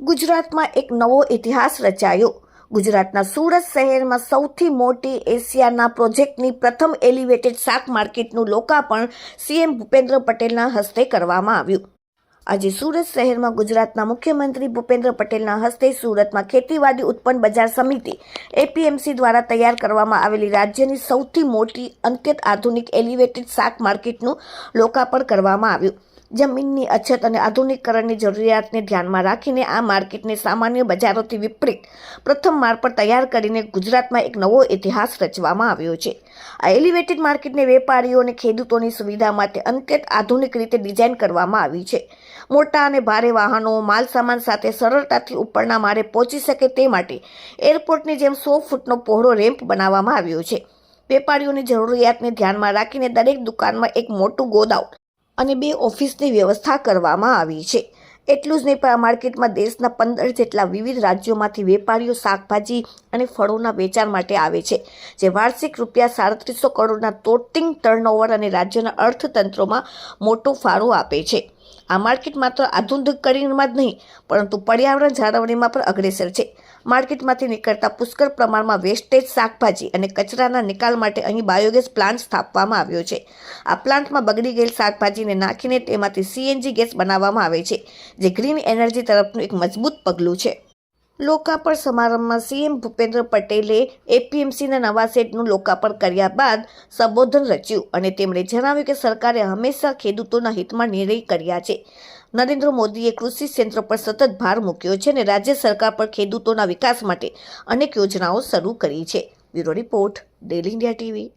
ગુજરાતમાં એક નવો ઇતિહાસ રચાયો. ગુજરાતના સુરત શહેરમાં સૌથી મોટી એશિયાના પ્રોજેક્ટની પ્રથમ એલિવેટેડ શાક માર્કેટનું લોકાર્પણ સીએમ ભૂપેન્દ્ર પટેલના હસ્તે કરવામાં આવ્યું. આજે સુરત શહેરમાં ગુજરાતના મુખ્યમંત્રી ભૂપેન્દ્ર પટેલના હસ્તે સુરતમાં ખેતીવાડી ઉત્પન્ન બજાર સમિતિ, એપીએમસી દ્વારા તૈયાર કરવામાં આવેલી રાજ્યની સૌથી મોટી અંત્યત આધુનિક એલિવેટેડ શાક માર્કેટનું લોકાર્પણ કરવામાં આવ્યું. જમીનની અછત અને આધુનિકરણની જરૂરિયાતને ધ્યાનમાં રાખીને આ માર્કેટને સામાન્ય બજારોથી વિપરીત પ્રથમ માળ પર તૈયાર કરીને ગુજરાતમાં એક નવો ઇતિહાસ રચવામાં આવ્યો છે. આ એલિવેટેડ માર્કેટને વેપારીઓ અને ખેડૂતોની સુવિધા માટે અંત્યત આધુનિક રીતે ડિઝાઇન કરવામાં આવી છે. મોટા અને ભારે વાહનો માલ સામાન સાથે સરળતાથી ઉપરના માળે પહોંચી શકે તે માટે એરપોર્ટની જેમ સો ફૂટનો પહોળો રેમ્પ બનાવવામાં આવ્યો છે. વેપારીઓની જરૂરિયાતને ધ્યાનમાં રાખીને દરેક દુકાનમાં એક મોટું ગોદાઉન અને બે ઓફિસની વ્યવસ્થા કરવામાં આવી છે. એટલું જ નહીં, પણ આ માર્કેટમાં દેશના પંદર જેટલા વિવિધ રાજ્યોમાંથી વેપારીઓ શાકભાજી અને ફળોના વેચાણ માટે આવે છે, જે વાર્ષિક રૂપિયા સાડત્રીસો કરોડના તોટિંગ ટર્નઓવર અને રાજ્યના અર્થતંત્રોમાં મોટો ફાળો આપે છે. આ માર્કેટ માત્ર આધુનિકીકરણમાં જ નહીં, પરંતુ પર્યાવરણ જાળવણીમાં પણ અગ્રેસર છે. માર્કેટમાંથી નીકળતા પુષ્કળ પ્રમાણમાં વેસ્ટેજ શાકભાજી અને કચરાના નિકાલ માટે અહીં બાયોગેસ પ્લાન્ટ સ્થાપવામાં આવ્યો છે. આ પ્લાન્ટમાં બગડી ગયેલ શાકભાજીને નાખીને તેમાંથી સીએનજી ગેસ બનાવવામાં આવે છે, જે ગ્રીન એનર્જી તરફનું એક મજબૂત પગલું છે. લોકાર્પણ સમારંભમાં સીએમ ભૂપેન્દ્ર પટેલે એપીએમસીના નવા સેટનું લોકાર્પણ કર્યા બાદ સંબોધન રચ્યું અને તેમણે જણાવ્યું કે સરકારે હંમેશા ખેડૂતોના હિતમાં નિર્ણય કર્યા છે. નરેન્દ્ર મોદીએ કૃષિ ક્ષેત્ર પર સતત ભાર મૂક્યો છે અને રાજ્ય સરકાર પર ખેડૂતોના વિકાસ માટે અનેક યોજનાઓ શરૂ કરી છે. Bureau report daily India TV